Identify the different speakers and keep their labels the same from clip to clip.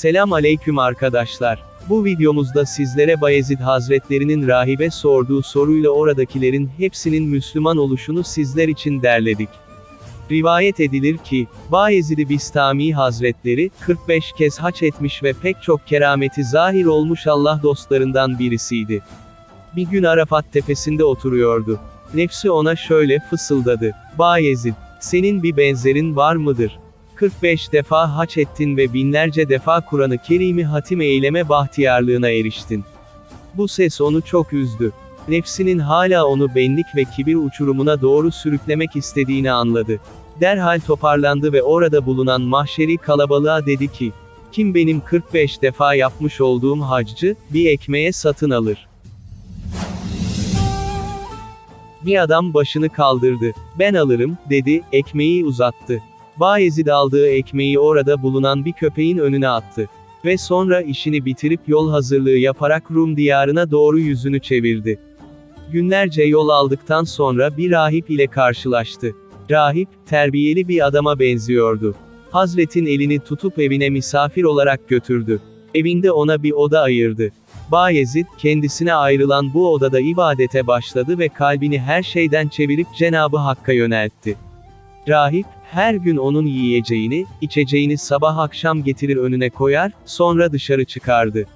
Speaker 1: Selam aleyküm arkadaşlar. Bu videomuzda sizlere Bayezid Hazretlerinin rahibe sorduğu soruyla oradakilerin hepsinin Müslüman oluşunu sizler için derledik. Rivayet edilir ki, Bayezid-i Bistami Hazretleri, 45 kez haç etmiş ve pek çok kerameti zahir olmuş Allah dostlarından birisiydi. Bir gün Arafat tepesinde oturuyordu. Nefsi ona şöyle fısıldadı. Bayezid, senin bir benzerin var mıdır? 45 defa haç ettin ve binlerce defa Kur'an-ı Kerim'i hatim eyleme bahtiyarlığına eriştin. Bu ses onu çok üzdü. Nefsinin hala onu benlik ve kibir uçurumuna doğru sürüklemek istediğini anladı. Derhal toparlandı ve orada bulunan mahşeri kalabalığa dedi ki, kim benim 45 defa yapmış olduğum haccı, bir ekmeğe satın alır. Bir adam başını kaldırdı. Ben alırım, dedi, ekmeği uzattı. Bayezid aldığı ekmeği orada bulunan bir köpeğin önüne attı. Ve sonra işini bitirip yol hazırlığı yaparak Rum diyarına doğru yüzünü çevirdi. Günlerce yol aldıktan sonra bir rahip ile karşılaştı. Rahip, terbiyeli bir adama benziyordu. Hazretin elini tutup evine misafir olarak götürdü. Evinde ona bir oda ayırdı. Bayezid, kendisine ayrılan bu odada ibadete başladı ve kalbini her şeyden çevirip Cenabı Hakk'a yöneltti. Rahip, her gün onun yiyeceğini, içeceğini sabah akşam getirir önüne koyar, sonra dışarı çıkardı.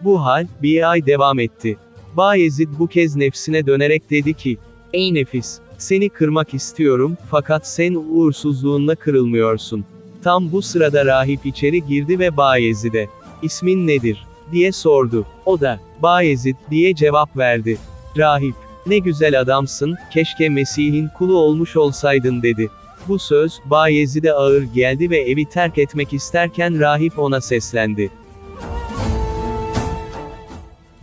Speaker 1: Bu hal, bir ay devam etti. Bayezid bu kez nefsine dönerek dedi ki, Ey nefis, seni kırmak istiyorum, fakat sen uğursuzluğunla kırılmıyorsun. Tam bu sırada rahip içeri girdi ve Bayezid'e, ismin nedir, diye sordu. O da, Bayezid, diye cevap verdi. Rahip, ne güzel adamsın, keşke Mesih'in kulu olmuş olsaydın dedi. Bu söz, Bayezid'e ağır geldi ve evi terk etmek isterken rahip ona seslendi.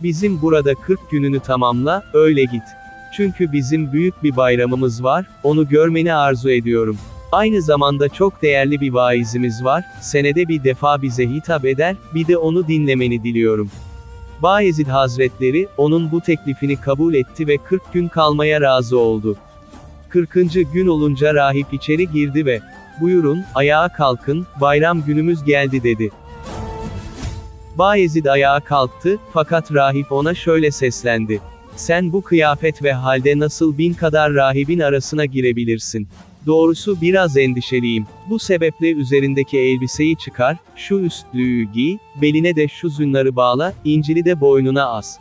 Speaker 1: Bizim burada 40 gününü tamamla, öyle git. Çünkü bizim büyük bir bayramımız var, onu görmeni arzu ediyorum. Aynı zamanda çok değerli bir vaizimiz var, senede bir defa bize hitap eder, bir de onu dinlemeni diliyorum. Bayezid Hazretleri, onun bu teklifini kabul etti ve 40 gün kalmaya razı oldu. 40. gün olunca rahip içeri girdi ve, buyurun, ayağa kalkın, bayram günümüz geldi dedi. Bayezid ayağa kalktı, fakat rahip ona şöyle seslendi. Sen bu kıyafet ve halde nasıl bin kadar rahibin arasına girebilirsin? Doğrusu biraz endişeliyim. Bu sebeple üzerindeki elbiseyi çıkar, şu üstlüğü giy, beline de şu zünları bağla, incili de boynuna as.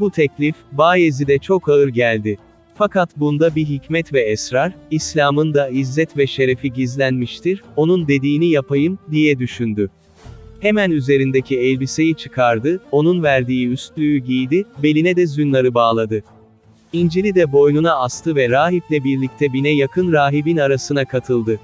Speaker 1: Bu teklif, Bayezid'e çok ağır geldi. Fakat bunda bir hikmet ve esrar, İslam'ın da izzet ve şerefi gizlenmiştir, onun dediğini yapayım, diye düşündü. Hemen üzerindeki elbiseyi çıkardı, onun verdiği üstlüğü giydi, beline de zünları bağladı. İncil'i de boynuna astı ve rahiple birlikte bine yakın rahibin arasına katıldı.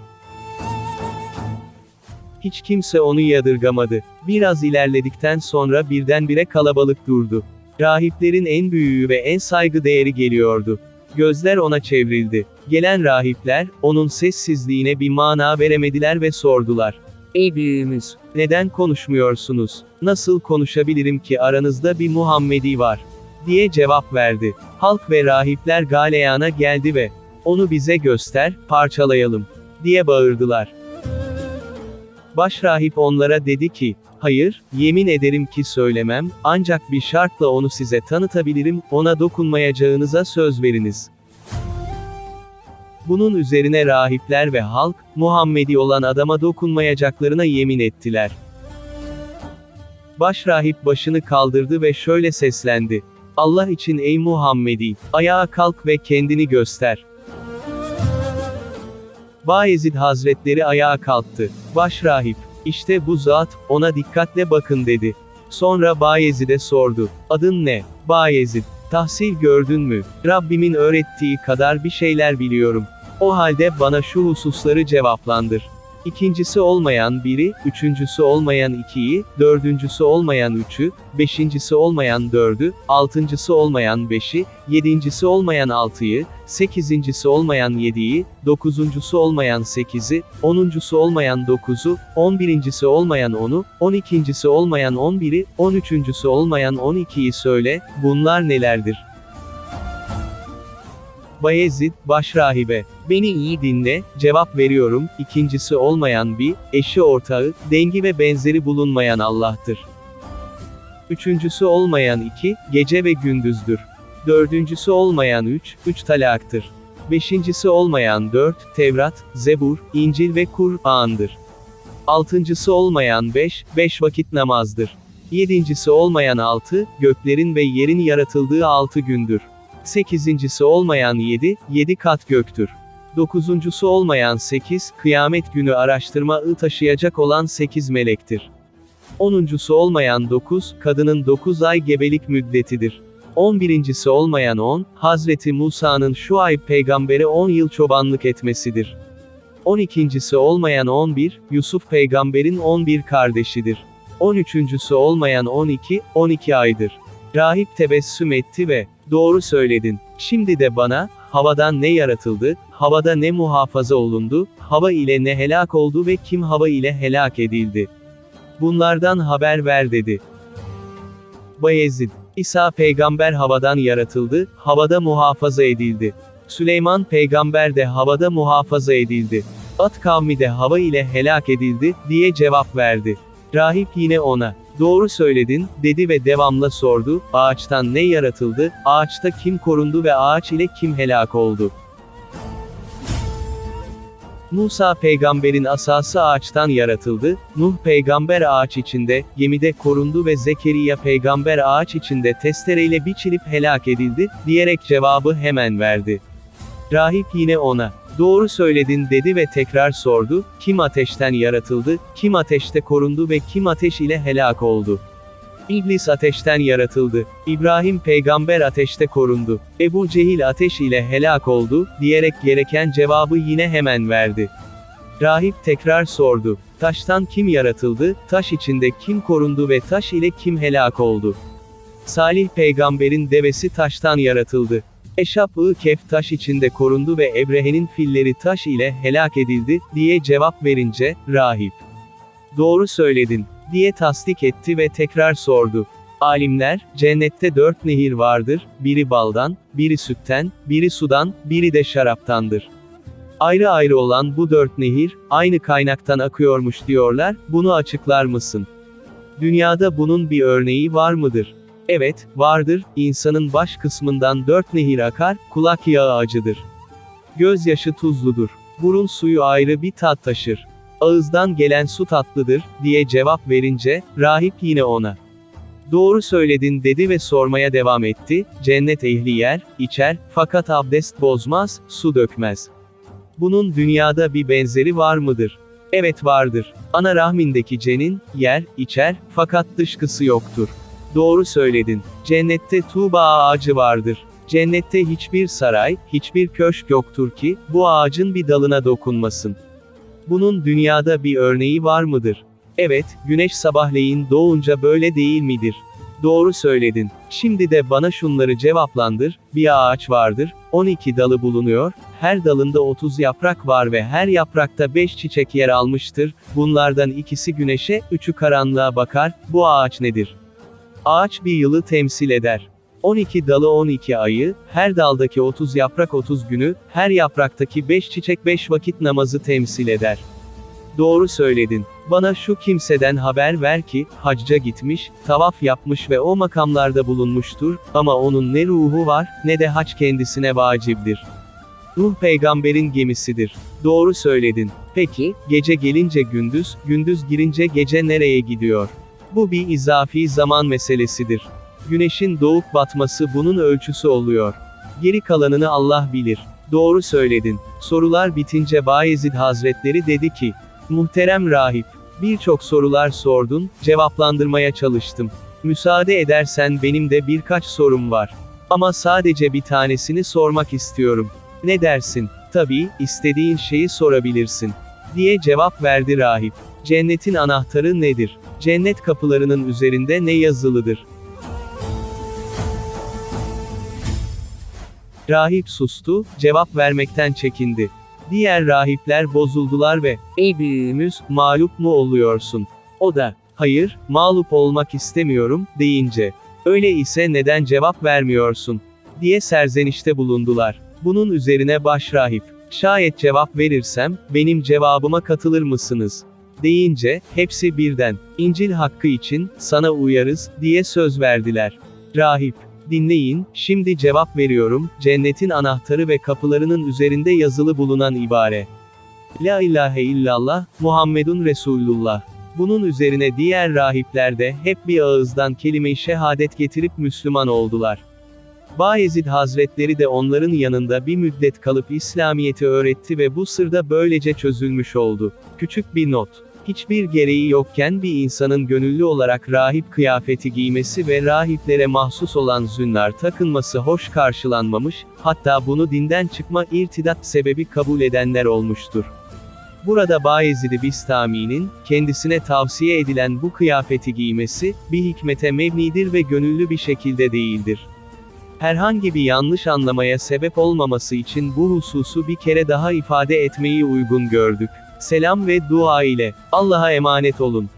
Speaker 1: Hiç kimse onu yadırgamadı. Biraz ilerledikten sonra birdenbire kalabalık durdu. Rahiplerin en büyüğü ve en saygı değeri geliyordu. Gözler ona çevrildi. Gelen rahipler, onun sessizliğine bir mana veremediler ve sordular. Ey büyüğümüz, neden konuşmuyorsunuz? Nasıl konuşabilirim ki aranızda bir Muhammedi var? Diye cevap verdi. Halk ve rahipler galeyana geldi ve, onu bize göster, parçalayalım, diye bağırdılar. Başrahip onlara dedi ki, hayır, yemin ederim ki söylemem, ancak bir şartla onu size tanıtabilirim, ona dokunmayacağınıza söz veriniz. Bunun üzerine rahipler ve halk, Muhammedi olan adama dokunmayacaklarına yemin ettiler. Başrahip başını kaldırdı ve şöyle seslendi. Allah için ey Muhammedi, ayağa kalk ve kendini göster. Bayezid Hazretleri ayağa kalktı. Başrahip, işte bu zat, ona dikkatle bakın dedi. Sonra Bayezid'e sordu. Adın ne? Bayezid. Tahsil gördün mü? Rabbimin öğrettiği kadar bir şeyler biliyorum. O halde bana şu hususları cevaplandır. İkincisi olmayan biri, üçüncüsü olmayan ikiyi, dördüncüsü olmayan üçü, beşincisi olmayan dördü, altıncısı olmayan beşi, yedincisi olmayan altıyı, sekizincisi olmayan yediyi, dokuzuncusu olmayan sekizi, onuncusu olmayan dokuzu, on birincisi olmayan onu, on ikincisi olmayan on biri, on üçüncüsü olmayan on ikiyi söyle, bunlar nelerdir? Bayezid, başrahibe. Beni iyi dinle, cevap veriyorum, ikincisi olmayan bir, eşi ortağı, dengi ve benzeri bulunmayan Allah'tır. Üçüncüsü olmayan iki, gece ve gündüzdür. Dördüncüsü olmayan üç, üç talaktır. Beşincisi olmayan dört, Tevrat, Zebur, İncil ve Kur'an'dır. Altıncısı olmayan beş, beş vakit namazdır. Yedincisi olmayan altı, göklerin ve yerin yaratıldığı altı gündür. Sekizincisi olmayan yedi, yedi kat göktür. Dokuzuncusu olmayan sekiz, kıyamet günü araştırma taşıyacak olan sekiz melektir. Onuncusu olmayan dokuz, kadının dokuz ay gebelik müddetidir. On birincisi olmayan on, Hazreti Musa'nın Şuayb peygambere on yıl çobanlık etmesidir. On ikincisi olmayan on bir, Yusuf peygamberin on bir kardeşidir. On üçüncüsü olmayan on iki, on iki aydır. Rahip tebessüm etti ve, doğru söyledin, şimdi de bana, havadan ne yaratıldı, havada ne muhafaza olundu, hava ile ne helak oldu ve kim hava ile helak edildi. Bunlardan haber ver dedi. Bayezid, İsa peygamber havadan yaratıldı, havada muhafaza edildi. Süleyman peygamber de havada muhafaza edildi. At kavmi de hava ile helak edildi, diye cevap verdi. Rahip yine ona, doğru söyledin, dedi ve devamla sordu, ağaçtan ne yaratıldı, ağaçta kim korundu ve ağaç ile kim helak oldu? Musa peygamberin asası ağaçtan yaratıldı, Nuh peygamber ağaç içinde, gemide korundu ve Zekeriya peygamber ağaç içinde testereyle biçilip helak edildi, diyerek cevabı hemen verdi. Rahip yine ona, doğru söyledin dedi ve tekrar sordu, kim ateşten yaratıldı, kim ateşte korundu ve kim ateş ile helak oldu? İblis ateşten yaratıldı. İbrahim peygamber ateşte korundu. Ebu Cehil ateş ile helak oldu, diyerek gereken cevabı yine hemen verdi. Rahip tekrar sordu. Taştan kim yaratıldı, taş içinde kim korundu ve taş ile kim helak oldu? Salih peygamberin devesi taştan yaratıldı. Eşap-ı Kef taş içinde korundu ve Ebrehe'nin filleri taş ile helak edildi, diye cevap verince, rahip. Doğru söyledin, diye tasdik etti ve tekrar sordu. Alimler, cennette dört nehir vardır, biri baldan, biri sütten, biri sudan, biri de şaraptandır. Ayrı ayrı olan bu dört nehir, aynı kaynaktan akıyormuş diyorlar, bunu açıklar mısın? Dünyada bunun bir örneği var mıdır? Evet, vardır, insanın baş kısmından dört nehir akar, kulak yağı acıdır. Gözyaşı tuzludur. Burun suyu ayrı bir tat taşır. Ağızdan gelen su tatlıdır, diye cevap verince, rahip yine ona. Doğru söyledin dedi ve sormaya devam etti, cennet ehli yer, içer, fakat abdest bozmaz, su dökmez. Bunun dünyada bir benzeri var mıdır? Evet vardır. Ana rahmindeki cenin, yer, içer, fakat dışkısı yoktur. Doğru söyledin. Cennette Tuğba ağacı vardır. Cennette hiçbir saray, hiçbir köşk yoktur ki, bu ağacın bir dalına dokunmasın. Bunun dünyada bir örneği var mıdır? Evet, güneş sabahleyin doğunca böyle değil midir? Doğru söyledin. Şimdi de bana şunları cevaplandır, bir ağaç vardır, 12 dalı bulunuyor, her dalında 30 yaprak var ve her yaprakta 5 çiçek yer almıştır, bunlardan ikisi güneşe, üçü karanlığa bakar, bu ağaç nedir? Ağaç bir yılı temsil eder. 12 dalı 12 ayı, her daldaki 30 yaprak 30 günü, her yapraktaki 5 çiçek 5 vakit namazı temsil eder. Doğru söyledin. Bana şu kimseden haber ver ki, hacca gitmiş, tavaf yapmış ve o makamlarda bulunmuştur, ama onun ne ruhu var, ne de hac kendisine vacibdir. Ruh peygamberin gemisidir. Doğru söyledin. Peki, gece gelince gündüz, gündüz girince gece nereye gidiyor? Bu bir izafi zaman meselesidir. Güneşin doğup batması bunun ölçüsü oluyor. Geri kalanını Allah bilir. Doğru söyledin. Sorular bitince Bayezid Hazretleri dedi ki, Muhterem rahip, birçok sorular sordun, cevaplandırmaya çalıştım. Müsaade edersen benim de birkaç sorum var. Ama sadece bir tanesini sormak istiyorum. Ne dersin? Tabii, istediğin şeyi sorabilirsin. Diye cevap verdi rahip. Cennetin anahtarı nedir? Cennet kapılarının üzerinde ne yazılıdır? Rahip sustu, cevap vermekten çekindi. Diğer rahipler bozuldular ve, ey büyüğümüz, mağlup mu oluyorsun? O da, hayır, mağlup olmak istemiyorum, deyince, öyle ise neden cevap vermiyorsun? diye serzenişte bulundular. Bunun üzerine başrahip, şayet cevap verirsem, benim cevabıma katılır mısınız? Deyince, hepsi birden, İncil hakkı için, sana uyarız, diye söz verdiler. Rahip, dinleyin, şimdi cevap veriyorum, cennetin anahtarı ve kapılarının üzerinde yazılı bulunan ibare. La ilahe illallah, Muhammedun Resulullah. Bunun üzerine diğer rahipler de hep bir ağızdan kelime-i şehadet getirip Müslüman oldular. Bayezid Hazretleri de onların yanında bir müddet kalıp İslamiyet'i öğretti ve bu sırda böylece çözülmüş oldu. Küçük bir not. Hiçbir gereği yokken bir insanın gönüllü olarak rahip kıyafeti giymesi ve rahiplere mahsus olan zünnar takınması hoş karşılanmamış, hatta bunu dinden çıkma irtidat sebebi kabul edenler olmuştur. Burada Bayezid-i Bistami'nin, kendisine tavsiye edilen bu kıyafeti giymesi, bir hikmete mebnidir ve gönüllü bir şekilde değildir. Herhangi bir yanlış anlamaya sebep olmaması için bu hususu bir kere daha ifade etmeyi uygun gördük. Selam ve dua ile, Allah'a emanet olun.